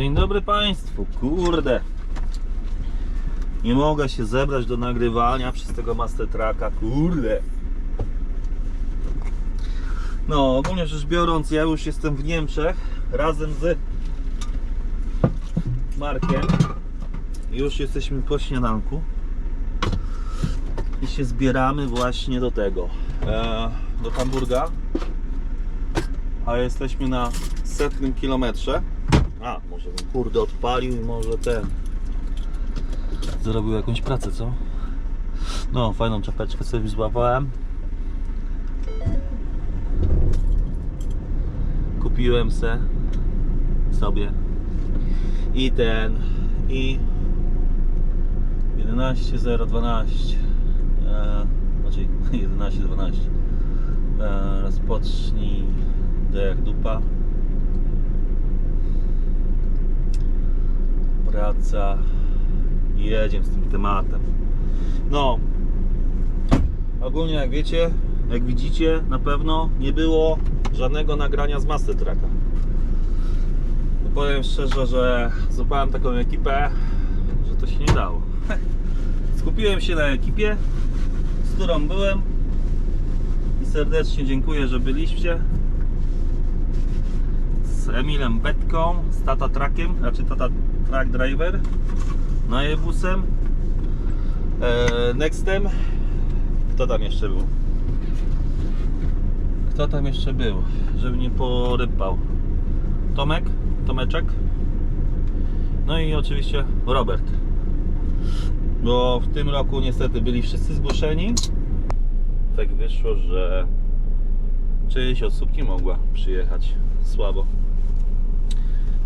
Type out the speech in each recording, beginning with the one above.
Dzień dobry Państwu, kurde. Nie mogę się zebrać do nagrywania przez tego Master Tracka, kurde. No, ogólnie rzecz biorąc, ja już jestem w Niemczech razem z Markiem. Już jesteśmy po śniadanku i się zbieramy właśnie do tego, e, do Hamburga. A jesteśmy na setnym kilometrze. A, może bym kurde odpalił i może ten. Zrobił jakąś pracę, co? No, fajną czapeczkę sobie złapałem. Kupiłem se sobie. I ten i 11012 e, znaczy 1112 e, rozpocznij dech dupa praca jedziemy z tym tematem no ogólnie jak wiecie jak widzicie na pewno nie było żadnego nagrania z Master Tracka powiem szczerze, że złapałem taką ekipę, że to się nie dało. Skupiłem się na ekipie, z którą byłem i serdecznie dziękuję, że byliście. Z Emilem Betką, z Tata Trackiem, znaczy Tata Track Driver, Najebusem, e, Nextem. Kto tam jeszcze był? Kto tam jeszcze był, żeby nie porypał? Tomek, Tomeczek. No i oczywiście Robert. Bo w tym roku niestety byli wszyscy zgłoszeni. Tak wyszło, że część osób nie mogła przyjechać. Słabo.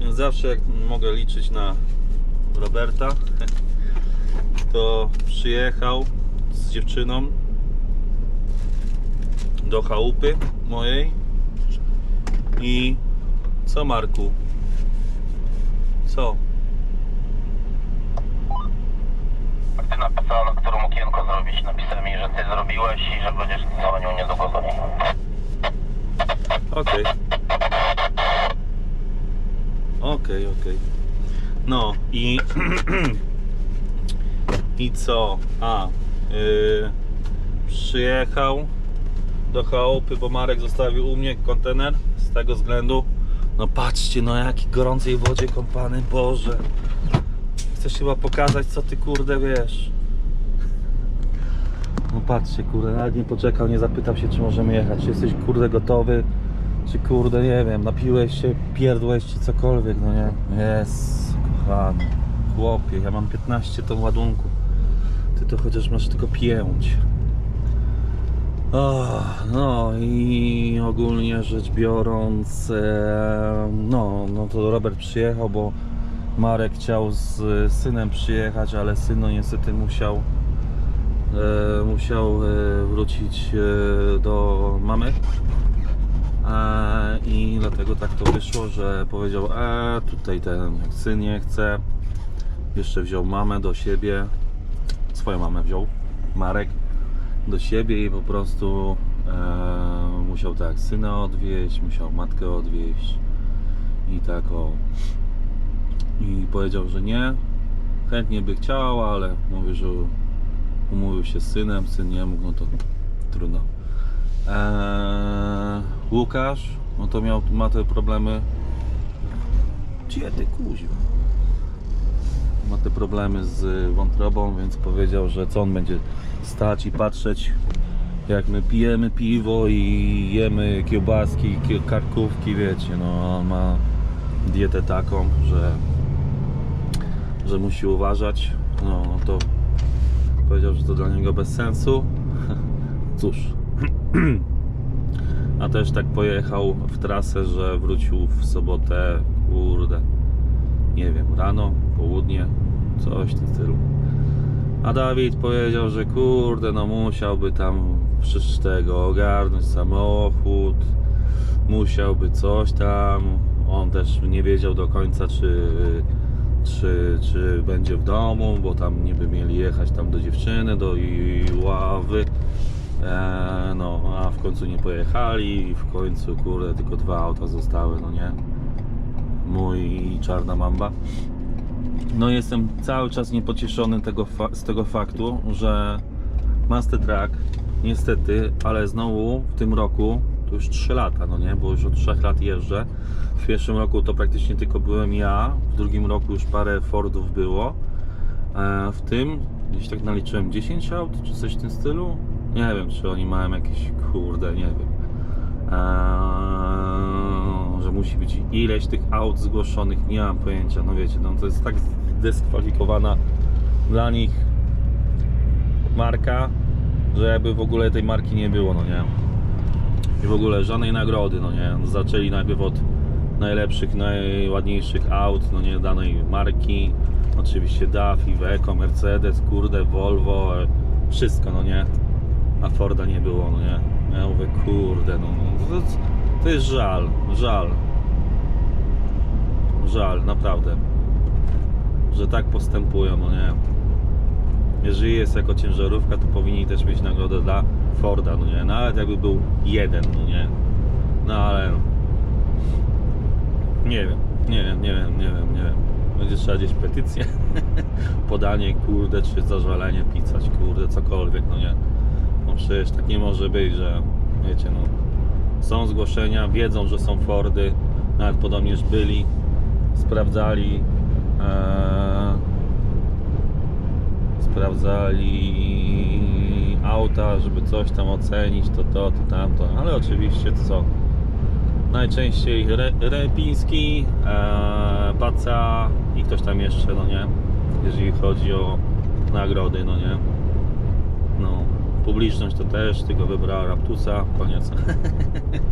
Więc zawsze jak mogę liczyć na Roberta, to przyjechał z dziewczyną do chałupy mojej i co Marku? Co? Ty napisała, na którą okienko zrobić. Napisała mi, że ty zrobiłeś i że będziesz dzwonił niedługo do niej. Okej. Okej, okej. No i i co? A yy, przyjechał do chałupy, bo Marek zostawił u mnie kontener z tego względu. No patrzcie, no jaki gorącej wodzie kąpany, Boże. Chcesz chyba pokazać, co ty kurde wiesz. No patrzcie, kurde, nawet nie poczekał, nie zapytał się, czy możemy jechać. Czy jesteś kurde gotowy? Czy kurde, nie wiem, napiłeś się, pierdłeś, czy cokolwiek, no nie? Jest, kochany. Chłopie, ja mam 15 ton ładunku. Ty to chociaż masz tylko 5. O, no i ogólnie rzecz biorąc, e, no, no to Robert przyjechał, bo Marek chciał z synem przyjechać, ale syn no niestety musiał e, musiał e, wrócić e, do mamy. E, I dlatego tak to wyszło, że powiedział, e, tutaj ten syn nie chce. Jeszcze wziął mamę do siebie, swoją mamę wziął, Marek do siebie i po prostu e, musiał tak syna odwieźć, musiał matkę odwieźć i tak o i powiedział, że nie chętnie by chciał, ale mówi, że umówił się z synem, syn nie mógł, no to trudno e, Łukasz, no to miał, ma te problemy gdzie ty kuźwa ma te problemy z wątrobą, więc powiedział, że co on będzie stać i patrzeć jak my pijemy piwo i jemy kiełbaski, kie- karkówki, wiecie, no on ma dietę taką, że że musi uważać, no, no to powiedział, że to dla niego bez sensu. Cóż. A też tak pojechał w trasę, że wrócił w sobotę, kurde, nie wiem, rano, południe, coś w tym stylu. A Dawid powiedział, że kurde, no musiałby tam przecież tego ogarnąć samochód, musiałby coś tam. On też nie wiedział do końca, czy, czy, czy będzie w domu, bo tam niby mieli jechać tam do dziewczyny, do Iławy. E, no, a w końcu nie pojechali i w końcu, kurde, tylko dwa auta zostały, no nie? mój czarna mamba. No jestem cały czas niepocieszony tego z tego faktu, że Master Track niestety, ale znowu w tym roku to już 3 lata, no nie, bo już od 3 lat jeżdżę. W pierwszym roku to praktycznie tylko byłem ja, w drugim roku już parę Fordów było. E, W tym gdzieś tak naliczyłem 10 aut, czy coś w tym stylu. Nie wiem, czy oni mają jakieś, kurde, nie wiem. Eee, że musi być ileś tych aut zgłoszonych, nie mam pojęcia. No wiecie, no to jest tak zdyskwalifikowana dla nich marka, że jakby w ogóle tej marki nie było, no nie. I w ogóle żadnej nagrody, no nie. Zaczęli najpierw od najlepszych, najładniejszych aut, no nie, danej marki. Oczywiście DAF, Iveco, Mercedes, kurde, Volvo, e, wszystko, no nie. A Forda nie było, no nie. Ja mówię, kurde, no, no to, to jest żal, żal. Żal, naprawdę. Że tak postępują, no nie. Jeżeli jest jako ciężarówka, to powinni też mieć nagrodę dla Forda, no nie. Nawet jakby był jeden, no nie. No ale... Nie wiem, nie wiem, nie wiem, nie wiem, nie wiem. Będzie trzeba gdzieś petycję, podanie, kurde, czy zażalenie pisać, kurde, cokolwiek, no nie. Przecież tak nie może być, że wiecie, no są zgłoszenia, wiedzą, że są Fordy, nawet podobnież byli, sprawdzali, e, sprawdzali auta, żeby coś tam ocenić, to to, to tamto, ale oczywiście co? Najczęściej Re, Repiński, e, Paca i ktoś tam jeszcze, no nie, jeżeli chodzi o nagrody, no nie. No, publiczność to też, tylko wybrała Raptusa, koniec.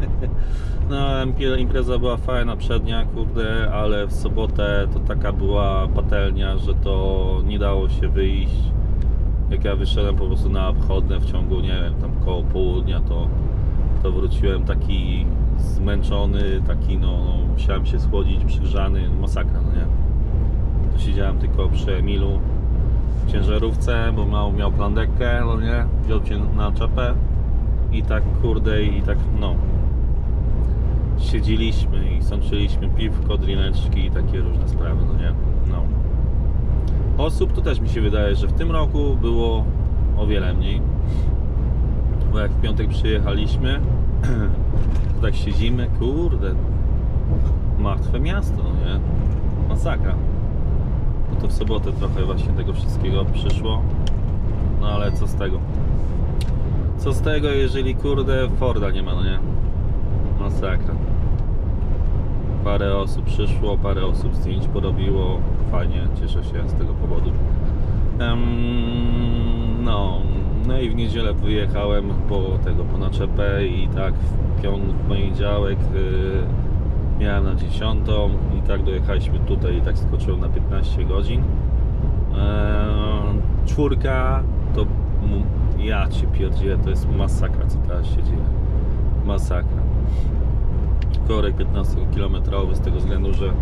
no, impreza była fajna przednia, kurde, ale w sobotę to taka była patelnia, że to nie dało się wyjść. Jak ja wyszedłem po prostu na obchodne w ciągu, nie wiem, tam koło południa, to, to wróciłem taki zmęczony, taki no, no musiałem się schłodzić, przygrzany, masakra, no nie. To siedziałem tylko przy Emilu, w ciężarówce, bo miał, miał plandekę, no nie, wziął cię na czapę i tak kurde i tak no. Siedzieliśmy i sączyliśmy piwko, drineczki i takie różne sprawy, no nie, no. Osób to też mi się wydaje, że w tym roku było o wiele mniej, bo jak w piątek przyjechaliśmy, tak siedzimy, kurde, martwe miasto, no nie, masakra. To w sobotę trochę właśnie tego wszystkiego przyszło. No ale co z tego? Co z tego, jeżeli kurde Forda nie ma, no nie? Masakra. Parę osób przyszło, parę osób zdjęć porobiło. Fajnie, cieszę się z tego powodu. Em, no, no i w niedzielę wyjechałem po tego, po naczepę i tak w, w poniedziałek y, miałem na 10 i tak dojechaliśmy tutaj i tak skoczyłem na 15 godzin. Eee, czwórka to ja cię pierdzielę, to jest masakra co teraz się dzieje. Masakra. Korek 15 km z tego względu, że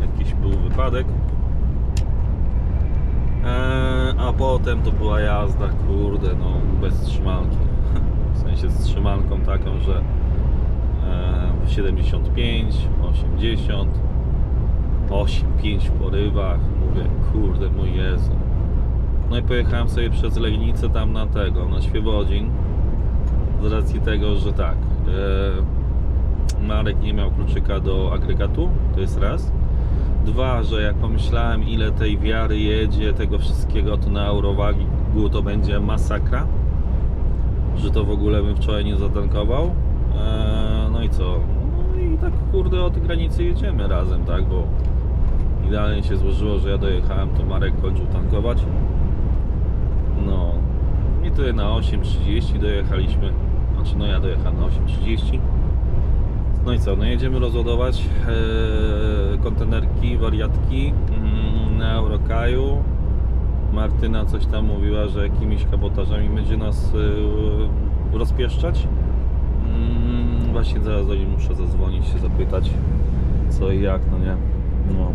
jakiś był wypadek. Eee, a potem to była jazda, kurde, no bez trzymanki. W sensie z trzymanką taką, że 75, 80, 8, 5 w porywach. Mówię, kurde, mój Jezu. No i pojechałem sobie przez Legnicę tam na tego, na Świebodzin. Z racji tego, że tak, e, Marek nie miał kluczyka do agregatu, to jest raz. Dwa, że jak pomyślałem ile tej wiary jedzie, tego wszystkiego, to na Eurowagu to będzie masakra. Że to w ogóle bym wczoraj nie zatankował. No i co? No i tak kurde od granicy jedziemy razem, tak? Bo idealnie się złożyło, że ja dojechałem, to Marek kończył tankować. No i tutaj na 8.30 dojechaliśmy. Znaczy no ja dojechałem na 8.30. No i co, no jedziemy rozładować e, kontenerki, wariatki mm, na Eurokaju. Martyna coś tam mówiła, że jakimiś kabotażami będzie nas e, rozpieszczać. Właśnie zaraz do niej muszę zadzwonić, się zapytać co i jak, no nie. No.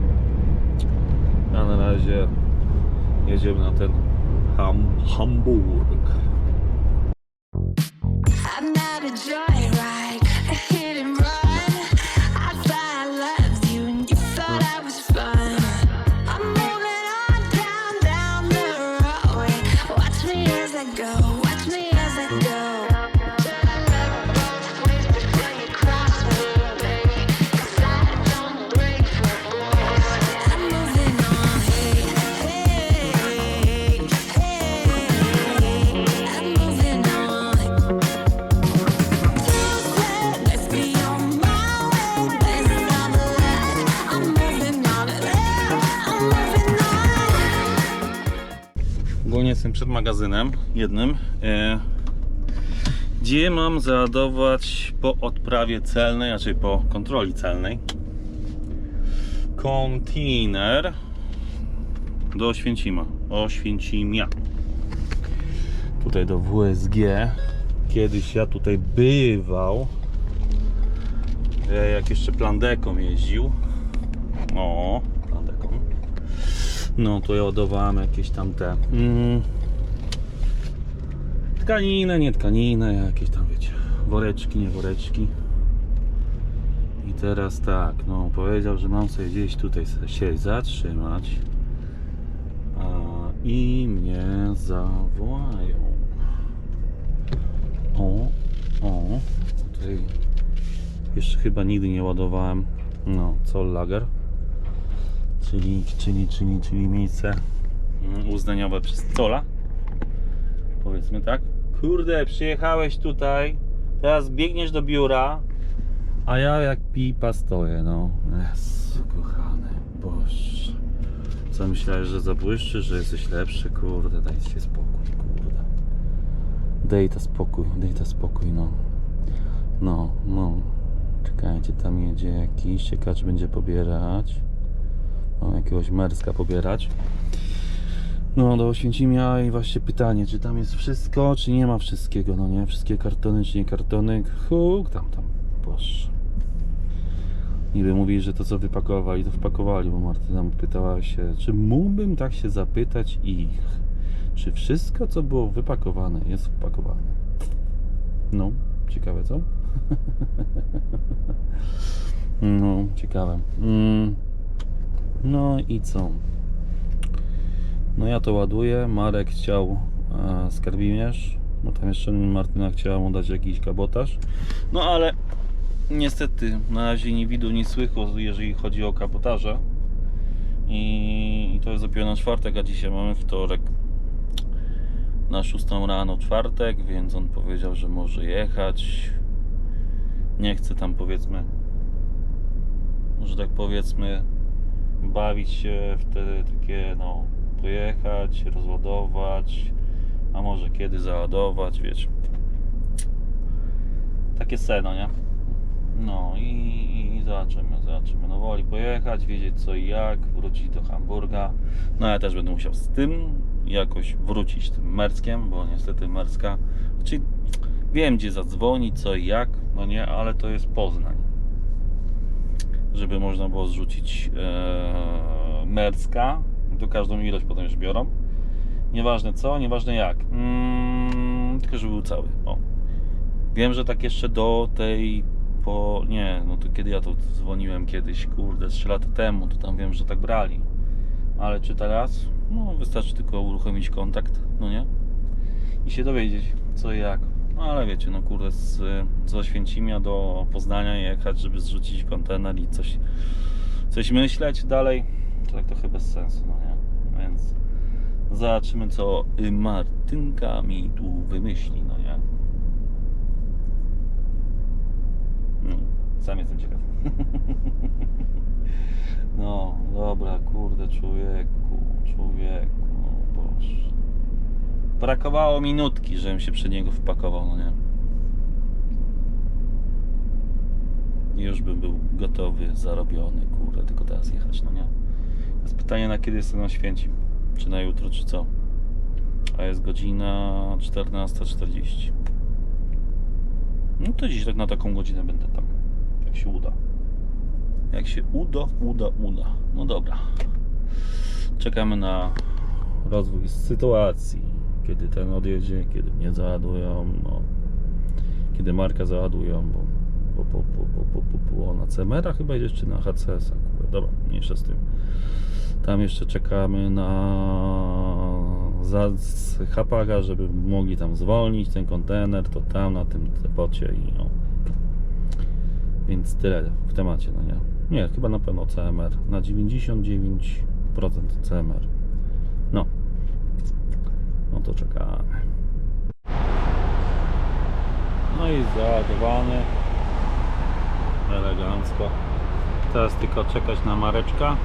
A na razie jedziemy na ten Ham Hamburg. I'm not a magazynem jednym, e, gdzie mam załadować po odprawie celnej, raczej po kontroli celnej, kontener do Oświęcima, Oświęcimia. Tutaj do WSG. Kiedyś ja tutaj bywał, e, jak jeszcze Plandeką jeździł. O, Plandeką. No to ja ładowałem jakieś tam te mm, tkaniny, nie tkaniny, jakieś tam wiecie, woreczki, nie woreczki. I teraz tak, no powiedział, że mam sobie gdzieś tutaj się zatrzymać a, i mnie zawołają. O, o, tutaj jeszcze chyba nigdy nie ładowałem, no, Zoll Lager czyli, czyli, czyli, czyli miejsce mm, uznaniowe przez Cola. Powiedzmy tak. Kurde, przyjechałeś tutaj, teraz biegniesz do biura, a ja jak pipa stoję, no. Jezu, kochany, boż. Co myślałeś, że zabłyszczy, że jesteś lepszy? Kurde, dajcie spokój, kurde. Dej to spokój, dej to spokój, no. No, no. Czekajcie, tam jedzie jakiś, ciekawe czy będzie pobierać. Mam jakiegoś merska pobierać. No, do Oświęcimia i właśnie pytanie, czy tam jest wszystko, czy nie ma wszystkiego, no nie? Wszystkie kartony, czy nie kartony? Huk, tam, tam, boże. Niby mówili, że to co wypakowali, to wpakowali, bo Martyna pytała się, czy mógłbym tak się zapytać ich, czy wszystko co było wypakowane jest wpakowane. No, ciekawe co? No, ciekawe. Mm. No i co? Ja to ładuję. Marek chciał e, skarbimierz, bo tam jeszcze Martyna chciała mu dać jakiś kabotaż. No ale niestety na razie nie widu, nie słychu, jeżeli chodzi o kabotaże. I, I to jest dopiero na czwartek, a dzisiaj mamy wtorek. Na 6 rano czwartek, więc on powiedział, że może jechać. Nie chce tam powiedzmy, że tak powiedzmy, bawić się w te takie, no, pojechać, rozładować, a może kiedy załadować, wiecie. Takie seno, nie? No i, i, i zobaczymy, zobaczymy. No woli pojechać, wiedzieć co i jak, wrócić do Hamburga. No ja też będę musiał z tym jakoś wrócić, tym Merskiem, bo niestety Merska, czyli wiem gdzie zadzwonić, co i jak, no nie, ale to jest Poznań żeby można było zrzucić e, Mercka. To każdą ilość potem już biorą. Nieważne co, nieważne jak. Mm, tylko żeby był cały. O. Wiem, że tak jeszcze do tej po. Nie, no to kiedy ja to dzwoniłem kiedyś, kurde, 3 lata temu, to tam wiem, że tak brali. Ale czy teraz? No wystarczy tylko uruchomić kontakt, no nie? I się dowiedzieć co i jak. No ale wiecie, no kurde, z, z Oświęcimia do Poznania jechać, żeby zrzucić kontener i coś, coś myśleć dalej, tak trochę bez sensu, no nie? Więc zobaczymy, co y, Martynka mi tu wymyśli, no nie? No, sam jestem ciekaw. No, dobra, kurde, człowieku, człowieku, no boże. Brakowało minutki, żebym się przed niego wpakował, no nie? Już bym był gotowy, zarobiony, kurde, tylko teraz jechać, no nie? Jest pytanie, na kiedy jestem na święci? Czy na jutro, czy co? A jest godzina 14.40. No to dziś tak na taką godzinę będę tam. Jak się uda. Jak się uda, uda, uda. No dobra. Czekamy na rozwój sytuacji. Kiedy ten odjedzie, kiedy mnie załadują, no. Kiedy Marka załadują, bo, bo, bo, bo, bo, bo, bo, bo na CMR-a chyba jedziesz, czy na HCS-a. Dobra, mniejsza z tym. Tam jeszcze czekamy na z żeby mogli tam zwolnić ten kontener, to tam na tym depocie i no. Więc tyle w temacie, no nie? Nie, chyba na pewno CMR. Na 99% CMR. No. No to czekamy. No i załadowany. Elegancko. Teraz tylko czekać na Mareczka.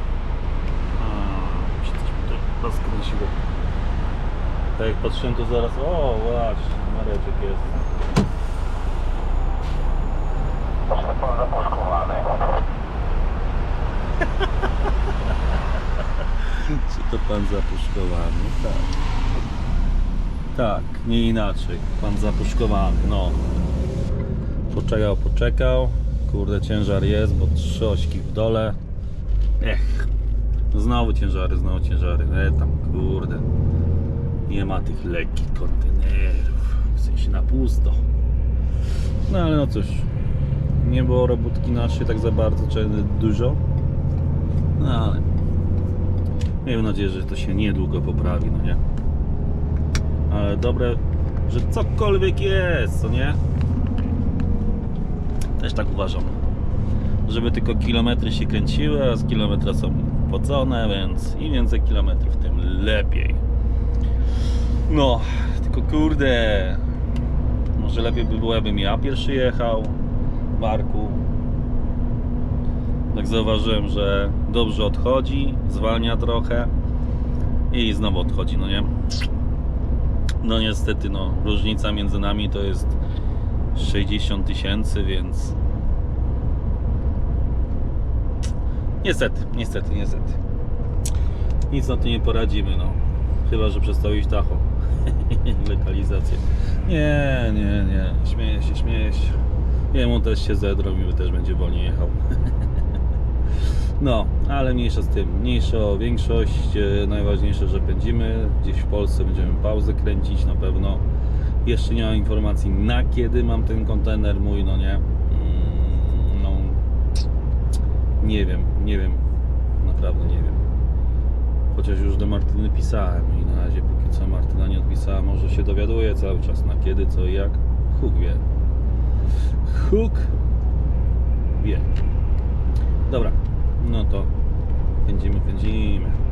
A, mi się coś tutaj rozkręciło. Tak jak patrzyłem to zaraz, o właśnie, Mareczek jest. Czy to pan zapuszkowany? Tak. Tak, nie inaczej. Pan zapuszkowany, no. Poczekał, poczekał. Kurde, ciężar jest, bo trzy ośki w dole. Ech. Znowu ciężary, znowu ciężary. E tam, kurde. Nie ma tych lekkich kontenerów. W sensie na pusto. No ale no cóż. Nie było robótki naszej tak za bardzo, czy dużo. No ale Miejmy nadzieję, że to się niedługo poprawi, no nie? Ale dobre, że cokolwiek jest, co nie? Też tak uważam. Żeby tylko kilometry się kręciły, a z kilometra są płacone, więc im więcej kilometrów, tym lepiej. No, tylko kurde, może lepiej by było, jakbym ja pierwszy jechał w Marku. Tak zauważyłem, że dobrze odchodzi, zwalnia trochę i znowu odchodzi, no nie? No niestety, no, różnica między nami to jest 60 tysięcy, więc niestety, niestety, niestety. Nic na to nie poradzimy, no. Chyba, że przestawić tacho. Lokalizację. Nie, nie, nie. Śmieję się, śmieję się. Jemu też się zedrą i też będzie wolniej jechał. No, ale mniejsza z tym. Mniejsza większość. E, Najważniejsze, że pędzimy. Gdzieś w Polsce będziemy pauzę kręcić na pewno. Jeszcze nie mam informacji na kiedy mam ten kontener mój, no nie. Mm, No, nie wiem, nie wiem. Naprawdę nie wiem. Chociaż już do Martyny pisałem i na razie póki co Martyna nie odpisała, może się dowiaduje cały czas na kiedy, co i jak. Huk wie. Huk wie. Dobra, no to pędzimy, pędzimy.